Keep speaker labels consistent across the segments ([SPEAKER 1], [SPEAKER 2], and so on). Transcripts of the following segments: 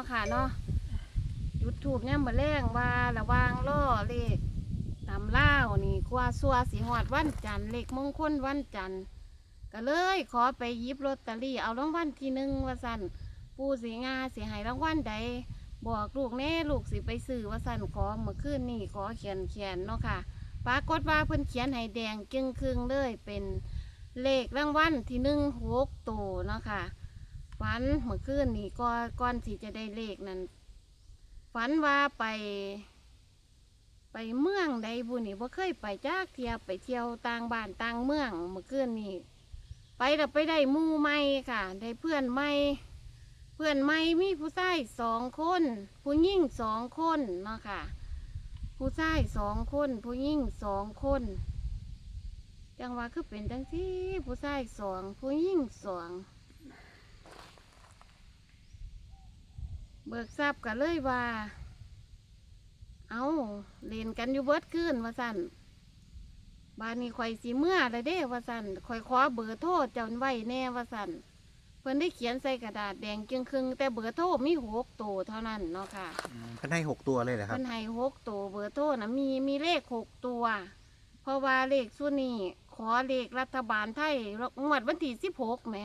[SPEAKER 1] นาะค่ะเนาะจุดถูกย่ำมาแรงว่าระวางล่อเลขตำเล่าวนี่กว่าซัวสีหอดวันจันทร์เลขมงคลวันจันทร์ก็เลยขอไปหยิบลอตเตอรี่เอารางวัลที่หนึ่งว่าสั่นปูสีงาสีหายรางวัลใดบอกลูกแน่ลูกสิไปซื้อว่าสั่นขอเมื่อคืนนี่ขอเขียนเขียนเนาะค่ะปรากฏว่าเพิ่นเขียนให้แดงจึงครึ่งเลยเป็นเลขรางวัลที่หนึ่งหกตัวเนาะค่ะ ฝันเมื่อคืนนี่ก่อนก่อนที่จะได้เลขนั้นฝันว่าไป ไปเมืองใดบุนี่บ่เคยไปจากเที่ยวไปเที่ยวต่างบ้านต่างเมืองเมื่อคืนนี่ไปแล้วไปได้มู่ใหม่ค่ะ ได้เพื่อนใหม่เพื่อนใหม่มีผู้ชายสองคน ผู้หญิงสองคนเนาะค่ะ ผู้ชายสองคน ผู้หญิงสองคนจังว่าคือเป็นจังที่ผู้ชายสองผู้หญิงสอง เบิกทราบกันเลยว่า เอาเล่นกันอยู่เบิดคืนว่าสั่นบานนี้ข่อยสีเมื่อเลยเด้ว่าสั่นข่อยขอเบอร์โทรเจ้าไว้แน่ว่าสั่นเพิ่นได้เขียนใส่กระดาษแดงจึงครึ่งๆแต่เบอร์โทรมีหกตัวเท่านั้นเนาะค่ะ
[SPEAKER 2] อืมเพิ่นให้หกตัวเลยเหรอครับ
[SPEAKER 1] มันให้หกตัวเบอร์โทรนะมีมีเลขหกตัว เพราะว่าเลขส่วนนี้ขอเลขรัฐบาลไทยงวดวันที่สิบหกแหม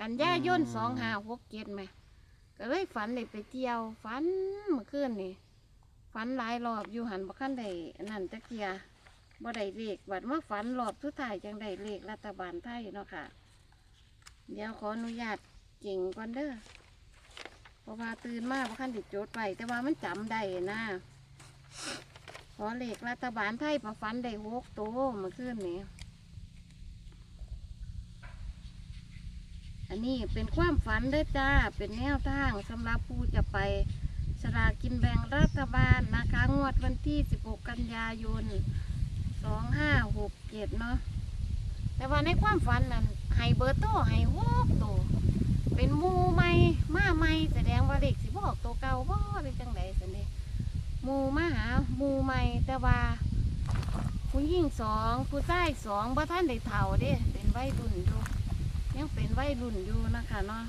[SPEAKER 1] กันยายน
[SPEAKER 2] อืม
[SPEAKER 1] สองห้าหกเจ็ดแหม ก็เลยฝันเลยไปเที่ยวฝันเมื่อคืนนี่ฝันหลายรอบอยู่หันบ่คันได้อันนั่นจักเทียบ่ได้เลขบัดมาฝันรอบสุดท้ายจังได้เลขรัฐบาลไทยเนาะค่ะ เดี๋ยวขออนุญาตเก่งก่อนเด้อเพราะว่าตื่นมาบ่คันติดโจทย์ไปแต่ว่ามันจำได้นะขอเลขรัฐบาลไทยประฟันได้หกตัวเมื่อคืนนี้ อันนี้เป็นความฝันเด้จ้า เป็นแนวทางสำหรับผู้จะไปสลากินแบ่งรัฐบาลนะคะ งวดวันที่ 16 กันยายน 2567 เนาะ แต่ว่าในความฝันนั้นให้เบอร์โตให้หกตัวเป็นมูใหม่ มาใหม่ แสดงว่าเลขสิบอกตัวเก่าบ่หรือจังไดสันเดมูมาหามูใหม่แต่ว่าผู้หญิงสองผู้ชายสองบ่ท่านได้เฒ่าเด้ เป็นวัยรุ่นอยู่ ยังเป็นวัยรุ่นอยู่นะคะเนาะ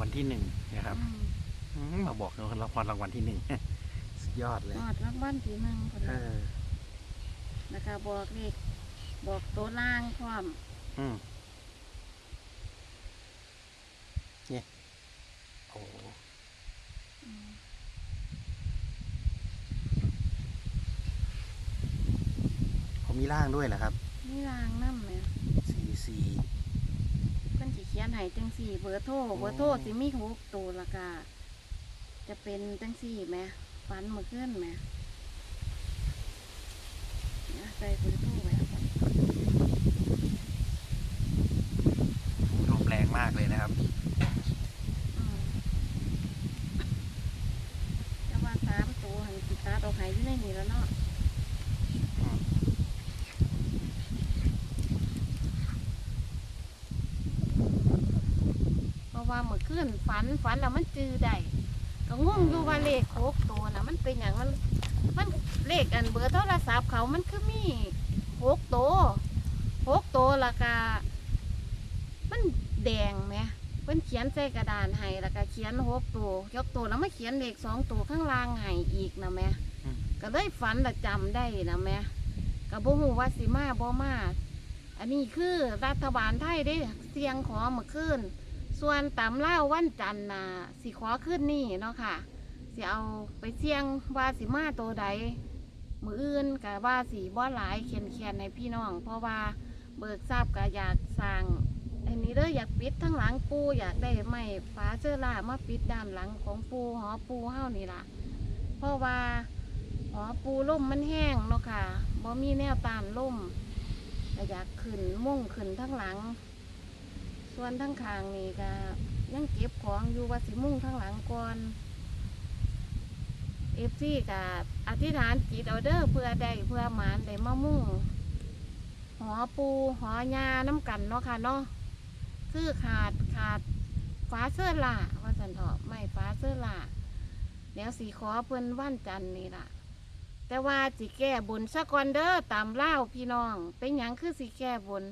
[SPEAKER 2] วัลที่หนึ่งนะครับ
[SPEAKER 1] อืม
[SPEAKER 2] อืมมาบอกรางวัลรางวัลที่หนึ่ง สุดยอดเลย
[SPEAKER 1] หอดรางวัลที่หนึ่งคน
[SPEAKER 2] เออ
[SPEAKER 1] นะคะบอกเลขบอกตัวล่างความ
[SPEAKER 2] อืมเนี่ยโอ้
[SPEAKER 1] อืม
[SPEAKER 2] เขามีร่างด้วยเหรอครับ
[SPEAKER 1] นี่ล่างน้ำเนี่ย
[SPEAKER 2] สี่สี่
[SPEAKER 1] เพิ่นสิเขียนให้จังสี่เบอร์โทร
[SPEAKER 2] โอ้
[SPEAKER 1] เบอร์โทรสิมีหกตัวละกาจะเป็นจังสี่ไหมฟันเมื่อคืนไหมเนี่ยใส่เบอร์โทรไว้ก่อน
[SPEAKER 2] ลมแรงมากเลยนะครับ
[SPEAKER 1] อืมแต่ว่าสามตัวหันสิตาดอกหายอยู่ในนี่แล้วเนาะ
[SPEAKER 2] อืม
[SPEAKER 1] เพราเมื่อคืนฝันฝันแล้วมันจือได้ก็งงอยู่ว่าเลขหกตัวนะมันเป็นอย่างมันมันเลขอันเบอร์โทรศัพท์เขามันคือมีหกตัวหกตัวละกามันแดงไหมเพิ่นเขียนใส่กระดานให้แล้วก็เขียนหกตัวยกตัวแล้วมาเขียนเลขสองตัวข้างล่างให้อีกนะแม่ก็เลยฝันและจำได้นะแม่ก็บ่ฮู้ว่าสิมาบ่มาอันนี้คือรัฐบาลไทยได้เสียงขอเมื่อคืน ส่วนตำเล่าวันจันทร์น่ะสิขอขึ้นนี่เนาะค่ะสิเอาไปเสี่ยงว่าสิมาตัวใดมืออื่นกับว่าสีบ่หลายเขียนเขียนในพี่น้อง เพราะว่าเบิกทราบก็อยากสร้างอันนี้เด้ออยากปิดทั้งหลังปูอยากได้ไม้ฟ้าเสื้อล่ามาปิดด้านหลังของปูหอปูเฮานี่ล่ะ เพราะว่าหอปูล่มมันแห้งเนาะค่ะบ่มีแนวตานล่มอยากขึ้นมุ่งขึ้นทั้งหลัง ส่วนทั้งคางนี่ก็ยังเก็บของอยู่ว่าสิมุ่งทั้งหลังก่อนเอฟซีกับอธิษฐานจิตเอาเด้อเพื่อได้เพื่อหมานได้มามุ่งหอปูหอยาน้ำกันเนาะค่ะเนาะคือขาดขาดฟ้าเสื้อล่าว่าสันเถาะไม่ฟ้าเสื้อล่าเดี๋ยวสีขอเพิ่นว่านจันนี่ล่ะ แต่ว่าสิแก้บนสะกอนเด้อตามเล่าพี่น้อง เป็นหยังคือสิแก้บน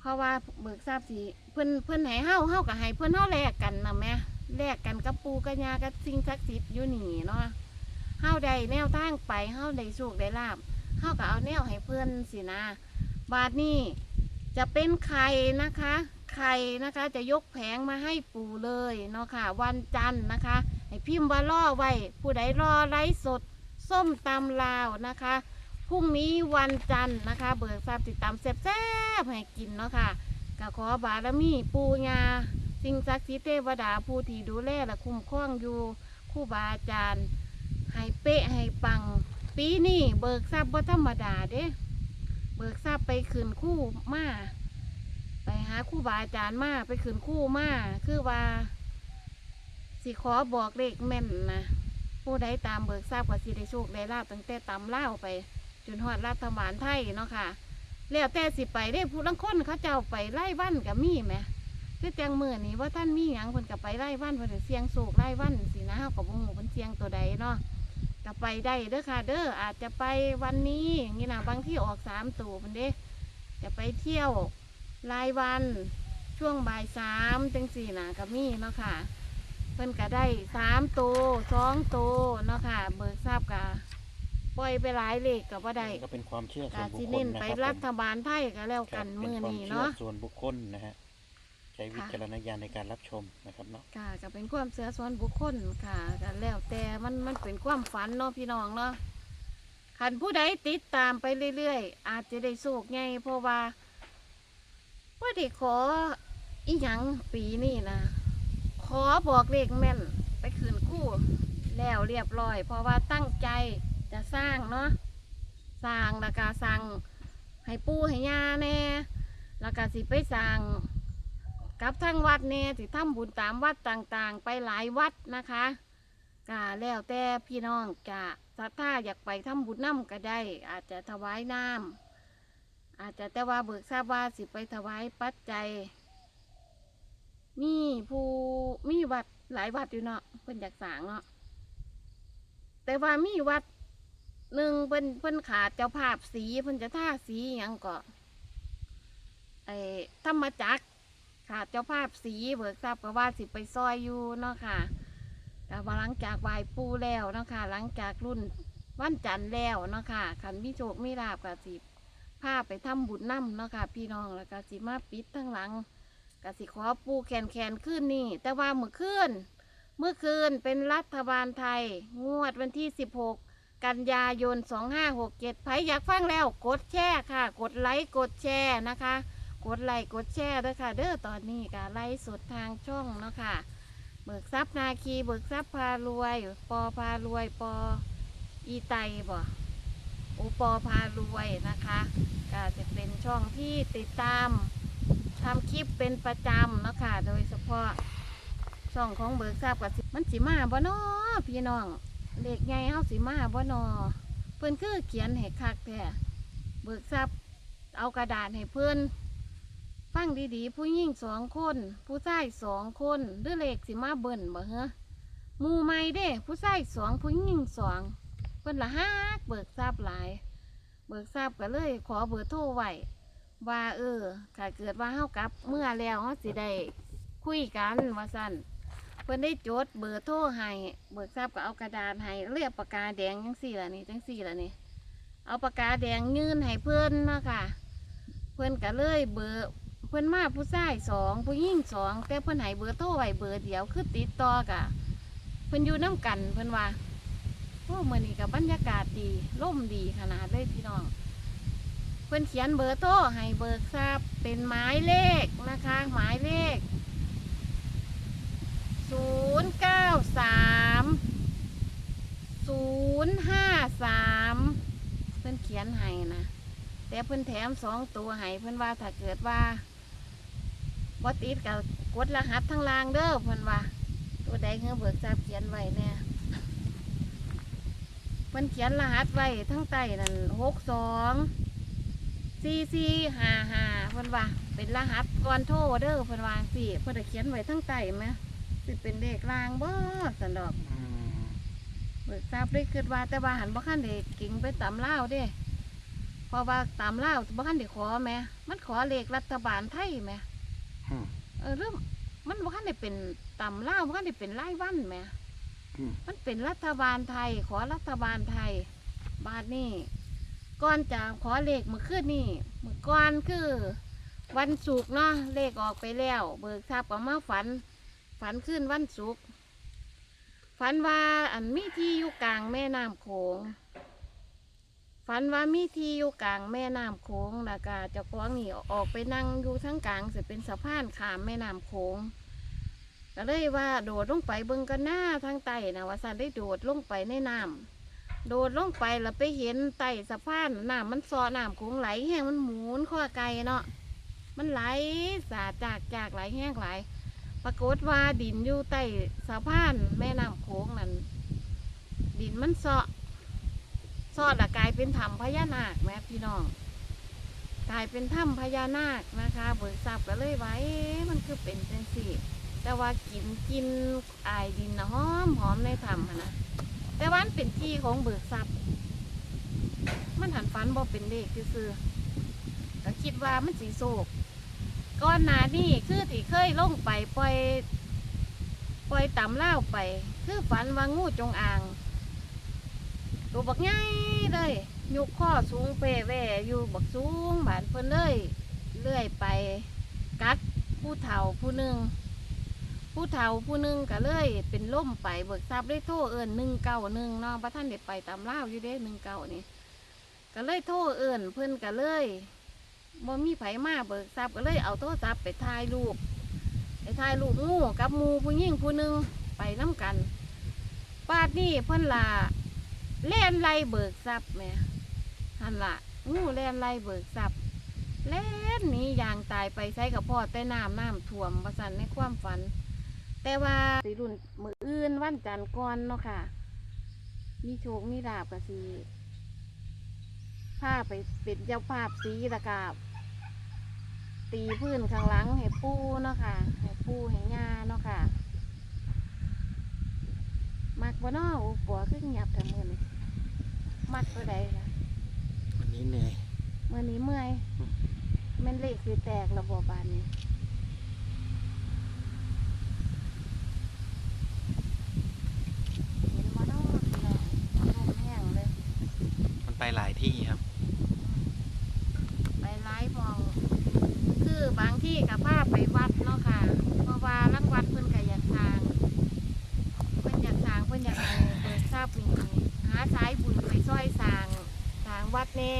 [SPEAKER 1] เพราะว่าเบิกทราบสิเพิ่นเพิ่นให้เฮาเฮากับให้เพิ่นเฮาแลกกันนะแม่แลกกันกับปูกับยากับสิ่งศักดิ์สิทธิ์อยู่นี่เนาะเฮาได้แนวทางไปเฮาได้โชคได้ลาบเฮาก็เอาแนวให้เพิ่นสินะ บาทนี้จะเป็นไข่นะคะไข่นะคะจะยกแผงมาให้ปู่เลยเนาะค่ะ วันจันทร์นะคะ ให้พิมพ์ว่าล่อไว้ ผู้ใดรอไลฟ์สด ส้มตำลาวนะคะ พรุ่งนี้วันจันทร์นะคะ เบิกทราบติดตามแซ่บๆให้กินเนาะค่ะก็ขอบารมีปูญาสิ่งศักดิ์สิทธิ์เทวดาผู้ที่ดูแลและคุ้มครองอยู่คู่บาอาจารย์ให้เป๊ะให้ปัง ปีนี้เบิกทรัพย์บ่ธรรมดาเด้ เบิกทราบไปขืนคู่มาไปหาคู่บาอาจารย์มาไปขืนคู่มาคือว่าสิขอบอกเลขแม่นนะผู้ใดตามเบิกทราบกว่าสิได้โชคได้ลาบตั้งแต่ตามเล่าไป จนฮอดรัฐบาลไทยเนาะค่ะ แล้วแต่สิไปได้ผู้ลังคนเขาเจ้าไปไล่วันกับมีไหมคือแจงมือนี่ว่าท่านมีหยังคนกับไปไล่วันเพิ่นเสียงโศกไล่วันสินะเฮากับบ่ฮู้เพิ่นเสียงตัวใดเนาะก็ไปได้เด้อค่ะ เด้ออาจจะไปวันนี้อย่างนี้นะบางที่ออกสามตัวมันเด้จะไปเที่ยวรายวันช่วงบ่ายสามจังสี่นะก็มีเนาะค่ะ เพิ่นก็ได้สามตัวสองตัวเนาะค่ะ เบิกทราบกะ ปล่อยไปหลายเลขกับว่าได้
[SPEAKER 2] ก็เป็นความเชื่อส่
[SPEAKER 1] กา
[SPEAKER 2] วนบุค
[SPEAKER 1] สิ
[SPEAKER 2] คล
[SPEAKER 1] เน้น
[SPEAKER 2] นะ
[SPEAKER 1] ไป
[SPEAKER 2] ครับ
[SPEAKER 1] รั
[SPEAKER 2] ผม
[SPEAKER 1] ฐบาลไทยก็แล้ว
[SPEAKER 2] ครั
[SPEAKER 1] กับน
[SPEAKER 2] เป็
[SPEAKER 1] มือ
[SPEAKER 2] ความ
[SPEAKER 1] นี้
[SPEAKER 2] เชื่อ
[SPEAKER 1] เนาะ
[SPEAKER 2] ส่วนบุคคลนะฮะใช้วิจารณญาณในการรับชมนะครับเนาะ
[SPEAKER 1] ค่ะก็เป็นความเสือส่วนบุคคลค่ะก็แล้วแต่มันมันเป็นความฝันเนาะพี่น้องเนาะขันผู้ใดติดตามไปเรื่อยๆ อาจจะได้โชคไงเพราะว่าว่าได้ขออีหยังปีนี้นะขอบอกเลขแม่นไปคืนคู่แล้วเรียบร้อย เพราะว่าตั้งใจ จะสร้างเนาะสร้างแล้วก็สร้างให้ปูให้ย่าแน่แล้วก็สิไปสร้างกับทั้งวัดเนี่ยที่ทำบุญตามวัดต่างๆ ไปหลายวัดนะคะกาแล้วแต่พี่น้องจะศรัทธาอยากไปทำบุญน้ำก็ได้ อาจจะถวายน้ำอาจจะแต่ว่าเบิกทราบว่าสิไปถวายปัจจัย มีผู้มีวัดหลายวัดอยู่เนาะเพิ่นอยากสร้างเนาะแต่ว่ามีวัด หนึ่งเพิ่นเพิ่นขาดเจ้าภาพสีเพิ่นจะท่าสีอหย่างก็ไอ้ธรรมจักรค่ะเจ้าภาพสีเบิกทราบก็ว่าสิไปซอยอยู่เนาะค่ะแต่ว่าหลังจากไหวปูแล้วเนาะค่ะ หลังจากรุ่นวันจันทร์แล้วเนาะค่ะขันมีโชคมีลาบกับสิพาไปทำบุญน้ำเนาะค่ะ พี่น้องแล้วก็สิมาปิดทั้งหลังก็สิขอปูแขนแขนขึ้นนี่ แต่ว่าเมื่อคืนเมื่อคืนเป็นรัฐบาลไทย งวดวันที่16 กันยายน 2567ไผอยากฟังแล้วกดแชร์ค่ะ กดไลค์กดแชร์นะคะ กดไลค์กดแชร์ด้วยค่ะ เด้อตอนนี้ก็ไลฟ์สดทางช่องเนาะค่ะ เบิกทรัพย์นาคีเบิกทรัพย์พารวย ปอพารวยปออีไตบ่โอปอพารวยนะคะก็จะเป็นช่องที่ติดตามทำคลิปเป็นประจำเนาะค่ะ โดยเฉพาะช่องของเบิกทรัพย์กับมันสิมาบ่นอพี่น้อง เด็กไงเฮาสิมาบ่นอเพิ่นคือเขียนให้คักแท้เบิกทรัพย์เอากระดาษให้เพิ่นฟังดีๆ ผู้หญิงสองคน ผู้ชายสองคนหรือเลขสิมาเบิ่นบ่เหอมู่ใหม่เด้ ผู้ชายสองผู้หญิงสองเพิ่นละฮักเบิกทราบหลาย เบิกทราบก็เลย ขอเบอร์โทรไว้ว่าเออถ้าเกิดว่าเฮากลับเมื่อแล้วเฮาสิได้คุยกันว่าซั่น พิ่นได้จดเบอร์โทรให้เบิกทราบก็เอากระดาษให้เรียกปากกาแดงจังซี่ล่ะนี่จังซี่ล่ะนี่เอาปากกาแดงยื่นให้เพิ่นเนาะค่ะเพิ่นก็เลยเบอร์เพิ่นมาผู้ชายสองผู้หญิงสองแต่เพิ่นให้เบอร์โทรไว้เบอร์เดียวคือติดต่อกะเพิ่นอยู่น้ำกันเพิ่นว่าโอ้มื้อนี้ก็บบรรยากาศดีร่มดีขนาดเลยพี่น้อง เพิ่นเขียนเบอร์โทรให้เบิกทราบเป็นหมายเลขนะคะหมายเลข ศูนย์เก้าสามศูนย์ห้าสามเพิ่นเขียนให้นะ แต่เพิ่นแถมสองตัวให้เพิ่นว่าถ้าเกิดว่าบ่ติดกับกดรหัสทั้งล่างเด้อเพิ่นว่า ตัวใดเงือเบิกทราบเขียนไว้แน่เพิ่นเขียนรหัสไว้ทั้งใต้นั่นหกสองสี่สี่ห้าห้าเพิ่นว่า เป็นรหัสก่อนโทรเด้อเพิ่นว่าสิเพิ่นได้เขียนไว้ทั้งใต้ไหม สิเป็นเลขล่างบ่สันดอก
[SPEAKER 2] อืม
[SPEAKER 1] เบิกทราบได้คิดว่าแต่ว่าหันบ่คันได้กิ่งไปตามล่าวเด้เพราะว่าตามล่าวบ่คันได้ขอแหม่มันขอเลขรัฐบาลไทยแหม่
[SPEAKER 2] อืม
[SPEAKER 1] เออเริ่มมันบ่คันได้เป็นตามล่าวบ่คันได้เป็นรายวันแหม่
[SPEAKER 2] อืม
[SPEAKER 1] มันเป็นรัฐบาลไทย ขอรัฐบาลไทย บาทนี่ก่อนจะขอเลขเมื่อคืนนี่เมื่อก่อนคือ วันศุกร์เนาะเลขออกไปแล้ว เบิกทราบก็มาฝัน ฝันขึ้นวันศุกร์ฝันว่าอันมีที่อยู่กลางแม่น้ำโขงฝันว่ามีที่อยู่กลางแม่น้ำโขงแล้วก็เจ้าของนี่ออกไปนั่งอยู่ทั้งกลางจะเป็นสะพานขามแม่น้ำโขงก็เลยว่าโดดลงไปเบิ่งกันหน้าทางใต้นะว่าสันได้โดดลงไปในน้ำโดดลงไปแล้วไปเห็นใต้สะพานน้ำมันซอน้ำโขงไหลแห้งมันหมุนข้อไกลเนาะมันไหลสาดจากจากไหลแห้งไหล ปรากฏว่าดินอยู่ใต้สะพานแม่น้ำโขงนั่นดินมันเซาะเซาะละกลายเป็นถ้ำพญานาคแม่พี่น้องกลายเป็นถ้ำพญานาคนะคะเบิกทรัพย์ก็เลยไว้มันคือเป็นจังสี่แต่ว่ากินกินอายดินหอมหอมในถ้ำนะแต่ว่ามันเป็นที่ของเบิกทรัพย์มันหันฟันบ่เป็นเลขซื่อก็คิดว่ามันสีโศก ก่อนหนานี่คือที่เคยลงไปปล่อยปล่อยต่ำเล่าไป คือฝันว่างูจงอาง ตัวบักใหญ่เลยยกข้อสูงเปแว่อยู่บักสูงบานเพิ่นเลยเลื่อยไป กัดผู้เฒ่าผู้หนึ่งผู้เฒ่าผู้หนึ่งก็เลยเป็นล่มไปเบิกทรัพย์ได้โทษเอิญหนึ่งเก้าหนึ่งเนาะพระท่านเด็ดไปตามเล่าอยู่เด้หนึ่งเก้านี่ก็เลยโทษเอิญเพิ่นก็เลย บ่มีไผมาเบิกทรัพย์ก็เลยเอาโทรศัพท์ไปถ่ายรูปไปถ่ายรูปงูกับหมูผู้หญิงผู้หนึ่งไปน้ำกันปาดนี่เพิ่นละเล่นไล่เบิกทรัพย์แม่หันละงูเล่นไล่เบิกทรัพย์เล่นนี้ยางตายไปใช้กับพ่อแต่น้ำน้ำท่วมประสันในความฝัน แต่ว่าสิรุ่นมืออื่นวันจันทร์ก่อนเนาะค่ะ มีโชคมีลาบกับสี ผ้าไปเป็นเจ้าภาพสีตะกาบตีพื้นข้างหลังให้ปูเนาะค่ะให้ปูให้งาเนาะค่ะ มักบ่เนาะโอ้ปัวขึ้นหยับแต่มือนี่มักตัวใดล่ะ
[SPEAKER 2] วันนี้เหนื่อย
[SPEAKER 1] มือนี้เมื่อย
[SPEAKER 2] อืม
[SPEAKER 1] แมันเลขคือแตกระบบบานนี้เห็นบ่เนาะพี่น้องลมแห้งเลย
[SPEAKER 2] มันไปหลายที่ครับ
[SPEAKER 1] ไปไลฟ์มอง คือ บางที่กับภาพไปวัดเนาะค่ะ เพราะว่าลังวัดเพิ่นก็อยากทางเพิ่นอยากสร้างเพิ่นอยากให้เปิดทราบนี่หาสายบุญไปซอยสร้างสร้างวัดแน่